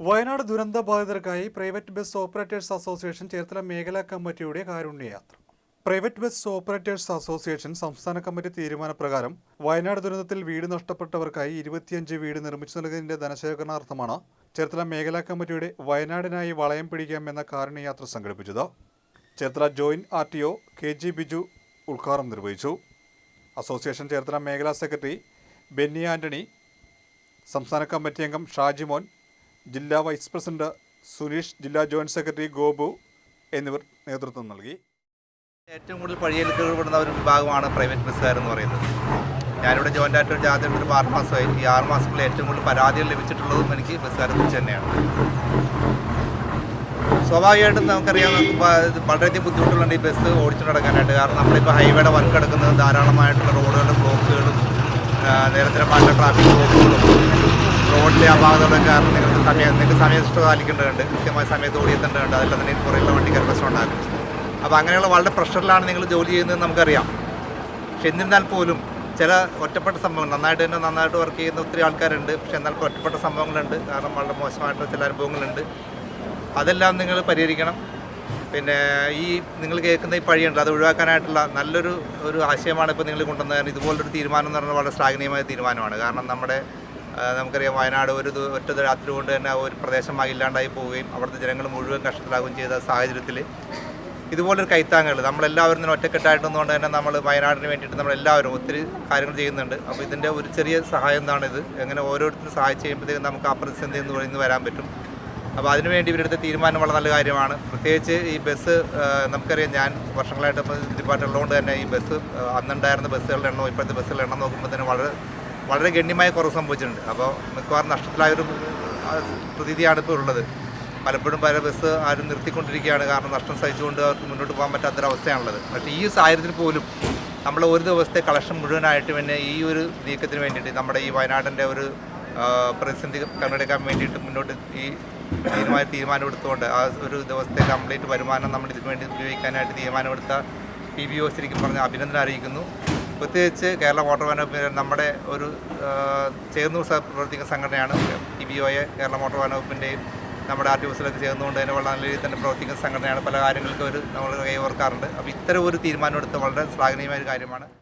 വയനാട് ദുരന്ത ബാധിതർക്കായി private bus operators association Cherthala മേഖലാ കമ്മിറ്റിയുടെ കാരുണ്യയാത്ര പ്രൈവറ്റ് ബസ് ഓപ്പറേറ്റേഴ്സ് അസോസിയേഷൻ സംസ്ഥാന കമ്മിറ്റി തീരുമാനപ്രകാരം വയനാട് ദുരന്തത്തിൽ വീട് നഷ്ടപ്പെട്ടവർക്കായി ഇരുപത്തിയഞ്ച് വീട് നിർമ്മിച്ചു നൽകുന്നതിന്റെ ധനശേഖരണാർത്ഥമാണ് ചേർത്തല മേഖലാ കമ്മിറ്റിയുടെ വയനാടിനായി വളയം പിടിക്കാം എന്ന കാരുണ്യയാത്ര സംഘടിപ്പിച്ചത്. Cherthala joint R T O K G Biju ഉദ്ഘാടനം നിർവഹിച്ചു. അസോസിയേഷൻ ചേർത്തല മേഖലാ സെക്രട്ടറി ബെന്നി ആന്റണി സംസ്ഥാന കമ്മിറ്റി അംഗം ഷാജിമോൻ ജില്ലാ വൈസ് പ്രസിഡന്റ് സുനീഷ് ജില്ലാ ജോയിന്റ് സെക്രട്ടറി ഗോപു എന്നിവർ നേതൃത്വം നൽകി. ഏറ്റവും കൂടുതൽ പഴിയേൽക്കപ്പെടുന്ന ഒരു വിഭാഗമാണ് പ്രൈവറ്റ് ബസ്സുകാരെന്ന് പറയുന്നത്. ഞാനിവിടെ ജോയിന്റ് ആയിട്ട് ജാതി ഒരു ആറ് മാസമായി. ഈ ആറ് മാസത്തിൽ ഏറ്റവും കൂടുതൽ പരാതികൾ ലഭിച്ചിട്ടുള്ളതും എനിക്ക് ബസ്സുകാരെ കുറിച്ച് തന്നെയാണ്. സ്വാഭാവികമായിട്ടും നമുക്കറിയാം വളരെയധികം ബുദ്ധിമുട്ടുകളുണ്ട് ഈ ബസ് ഓടിച്ചു നടക്കാനായിട്ട്. കാരണം നമ്മളിപ്പോൾ ഹൈവേയുടെ വർക്ക് എടുക്കുന്നത് ധാരാളമായിട്ടുള്ള റോഡുകളുടെ ബ്ലോക്കുകളും നിരന്തരമായിട്ടുള്ള ട്രാഫിക് ബ്ലോക്കുകളും റോഡിലെ അപാകതകളും കാരണം നിങ്ങൾക്ക് സമയം നിങ്ങൾക്ക് സമയനിഷ്ഠ പാലിക്കേണ്ടതുണ്ട് കൃത്യമായ സമയത്ത് ഓടിയെത്തേണ്ടതുണ്ട് അതെല്ലാം തന്നെ കുറേയുള്ള വണ്ടിക്കാർ പ്രശ്നം ഉണ്ടാകും അപ്പോൾ അങ്ങനെയുള്ള വളരെ പ്രഷറിലാണ് നിങ്ങൾ ജോലി ചെയ്യുന്നത് നമുക്കറിയാം. പക്ഷെ എന്നിരുന്നാൽ പോലും ചില ഒറ്റപ്പെട്ട സംഭവങ്ങൾ നന്നായിട്ട് തന്നെ നന്നായിട്ട് വർക്ക് ചെയ്യുന്ന ഒത്തിരി ആൾക്കാരുണ്ട്. പക്ഷെ എന്നാൽ ഒറ്റപ്പെട്ട സംഭവങ്ങളുണ്ട്. കാരണം വളരെ മോശമായിട്ടുള്ള ചില അനുഭവങ്ങളുണ്ട്. അതെല്ലാം നിങ്ങൾ പരിഹരിക്കണം. പിന്നെ ഈ നിങ്ങൾ കേൾക്കുന്ന ഈ പഴിയുണ്ട് അത് ഒഴിവാക്കാനായിട്ടുള്ള നല്ലൊരു ഒരു ആശയമാണ് ഇപ്പോൾ നിങ്ങൾ കൊണ്ടുവന്നത്. ഇതുപോലൊരു തീരുമാനം എന്ന് പറഞ്ഞാൽ വളരെ ശ്ലാഘനീയമായ തീരുമാനമാണ്. കാരണം നമ്മുടെ നമുക്കറിയാം വയനാട് ഒരു ഒറ്റ രാത്രി കൊണ്ട് തന്നെ ഒരു പ്രദേശമായി ഇല്ലാണ്ടായി പോവുകയും അവിടുത്തെ ജനങ്ങൾ മുഴുവൻ കഷ്ടത്തിലാകുകയും ചെയ്ത സാഹചര്യത്തിൽ ഇതുപോലൊരു കൈത്താങ്ങൾ നമ്മളെല്ലാവരും തന്നെ ഒറ്റക്കെട്ടായിട്ട് കൊണ്ട് തന്നെ നമ്മൾ വയനാടിന് വേണ്ടിയിട്ട് നമ്മളെല്ലാവരും ഒത്തിരി കാര്യങ്ങൾ ചെയ്യുന്നുണ്ട്. അപ്പോൾ ഇതിന്റെ ഒരു ചെറിയ സഹായം എന്താണിത്? എങ്ങനെ ഓരോരുത്തരും സഹായിച്ച് കഴിയുമ്പോഴത്തേക്കും നമുക്ക് ആ പ്രതിസന്ധി എന്ന് പറയുന്നത് വരാൻ പറ്റും. അപ്പോൾ അതിനുവേണ്ടി ഇവരെടുത്ത തീരുമാനം വളരെ നല്ല കാര്യമാണ്. പ്രത്യേകിച്ച് ഈ ബസ് നമുക്കറിയാം ഞാൻ വർഷങ്ങളായിട്ട് ഇപ്പോൾ ഇതിപ്പാട്ടുള്ളതുകൊണ്ട് തന്നെ ഈ ബസ് അന്നുണ്ടായിരുന്ന ബസ്സുകളുടെ എണ്ണം ഇപ്പോഴത്തെ ബസ്സുകളുടെ എണ്ണം നോക്കുമ്പോൾ തന്നെ വളരെ വളരെ ഗണ്യമായ കുറവ് സംഭവിച്ചിട്ടുണ്ട്. അപ്പോൾ മിക്കവാറും നഷ്ടത്തിലായൊരു പ്രതീതിയാണ് ഇപ്പോൾ ഉള്ളത്. പലപ്പോഴും പല ബസ് ആരും നിർത്തിക്കൊണ്ടിരിക്കുകയാണ്. കാരണം നഷ്ടം സഹിച്ചുകൊണ്ട് അവർക്ക് മുന്നോട്ട് പോകാൻ പറ്റാത്തൊരവസ്ഥയാണുള്ളത്. പക്ഷേ ഈ സാഹചര്യത്തിൽ പോലും നമ്മൾ ഒരു ദിവസത്തെ കളക്ഷൻ മുഴുവനായിട്ട് പിന്നെ ഈ ഒരു നീക്കത്തിന് വേണ്ടിയിട്ട് നമ്മുടെ ഈ വയനാടിന്റെ ഒരു പ്രതിസന്ധി കണ്ടെടുക്കാൻ വേണ്ടിയിട്ട് മുന്നോട്ട് ഈ തീരുമാനം എടുത്തുകൊണ്ട് ആ ഒരു ദിവസത്തെ കംപ്ലീറ്റ് വരുമാനം നമ്മൾ ഇതിനു വേണ്ടി ഉപയോഗിക്കാനായിട്ട് തീരുമാനമെടുത്ത പി ബി ഒ ശരിക്കും പറഞ്ഞ അഭിനന്ദനം അറിയിക്കുന്നു. പ്രത്യേകിച്ച് കേരള മോട്ടോർ വനോപ്പിന്റെ നമ്മുടെ ഒരു ചേർന്നു പ്രവർത്തിക്കുന്ന സംഘടനയാണ്. ടി ബി ഒയെ കേരള മോട്ടോർ വനോപ്പിന്റെയും നമ്മുടെ ആർ ടി ഓസിലൊക്കെ ചേർന്നുകൊണ്ട് തന്നെ വളരെ നല്ല രീതിയിൽ തന്നെ പ്രവർത്തിക്കുന്ന സംഘടനയാണ്. പല കാര്യങ്ങൾക്കും ഒരു നമ്മൾ കൈ ഓർക്കാറുണ്ട് അപ്പോൾ ഇത്തരം ഒരു തീരുമാനം എടുത്ത് വളരെ ശ്ലാഘനീയമായ ഒരു കാര്യമാണ്.